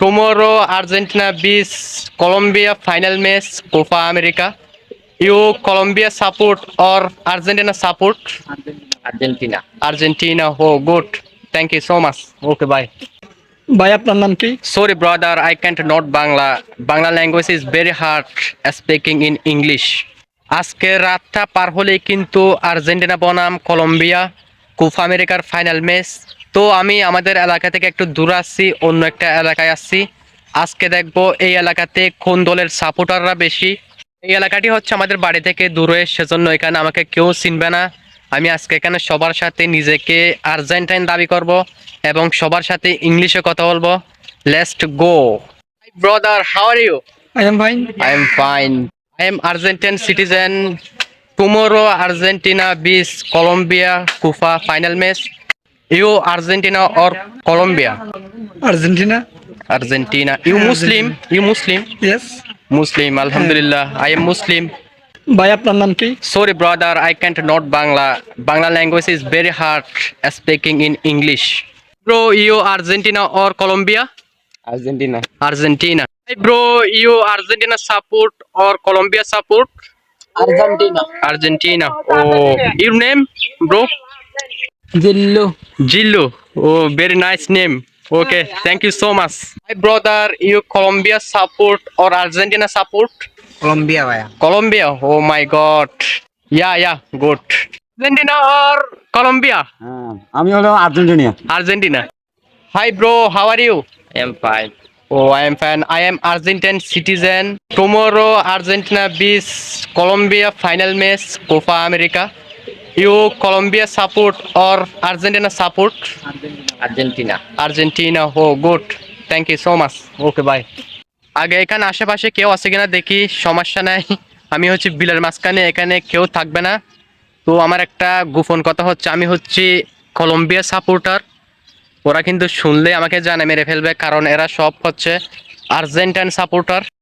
Tomorrow Argentina beach Colombia final match Copa America you Colombia support or Argentina support Argentina Argentina হো good thank you so much okay bye ভাই আপনার নাম কি? Sorry brother I can't not Bangla Bangla language is very hard speaking in English আজকে রাতটা পার হলেই কিন্তু আর্জেন্টিনা বনাম কলম্বিয়া কোপা আমেরিকার ফাইনাল ম্যাচ তো আমি আমাদের এলাকা থেকে একটু দূরে আসছি অন্য একটা এলাকায় আসছি। আজকে দেখব এই এলাকাতে কোন দলের সাপোর্টাররা বেশি। এই এলাকাটি হচ্ছে আমাদের বাড়ি থেকে দূরে সেজন্য এখানে আমাকে কেউ চিনবে না। আমি আজকে এখানে সবার সাথে নিজেকে আর্জেন্টাইন দাবি করব এবং সবার সাথে ইংলিশে কথা বলব। Least go brother how are you I am fine I am fine. I am Argentine citizen. Tomorrow Argentina beats Colombia Kufa final match. You Argentina or Colombia? Argentina Argentina. You Muslim? You Muslim? Yes Muslim. Alhamdulillah. I am Muslim. ভাই আপনার নাম কি Sorry brother, I can't not Bangla. Bangla language is very hard speaking in English. Bro, you Argentina or Colombia? Argentina Argentina. Hey bro, you Argentina support or Colombia support? Argentina Argentina. Oh, your name, Jillu Gillo. Oh, very nice name. Okay, thank you so much. My brother, you Colombia support or Argentina support? Colombia ভাইয়া Colombia. Oh my God. Yeah, yeah, good. Argentina or Colombia? হ্যাঁ আমি হলো Argentina Argentina. Hi bro, how are you? Am fine Oh, I am fan. I am Argentine citizen. Tomorrow Argentina beats Colombia final match Copa America. You Colombia support or Argentina support? Argentina. Argentina হো good. Thank you so much okay bye আগে এখানে আশেপাশে কেউ আছে কিনা দেখি সমস্যা নাই। আমি হচ্ছে বিলের মাঝখানে এখানে কেউ থাকবে না। তো আমার একটা গোপন কথা হচ্ছে আমি হচ্ছি কলম্বিয়া সাপোর্টার। ওরা কিন্তু শুনলে আমাকে জানে মেরে ফেলবে কারণ এরা সব হচ্ছে আর্জেন্টাইন সাপোর্টার।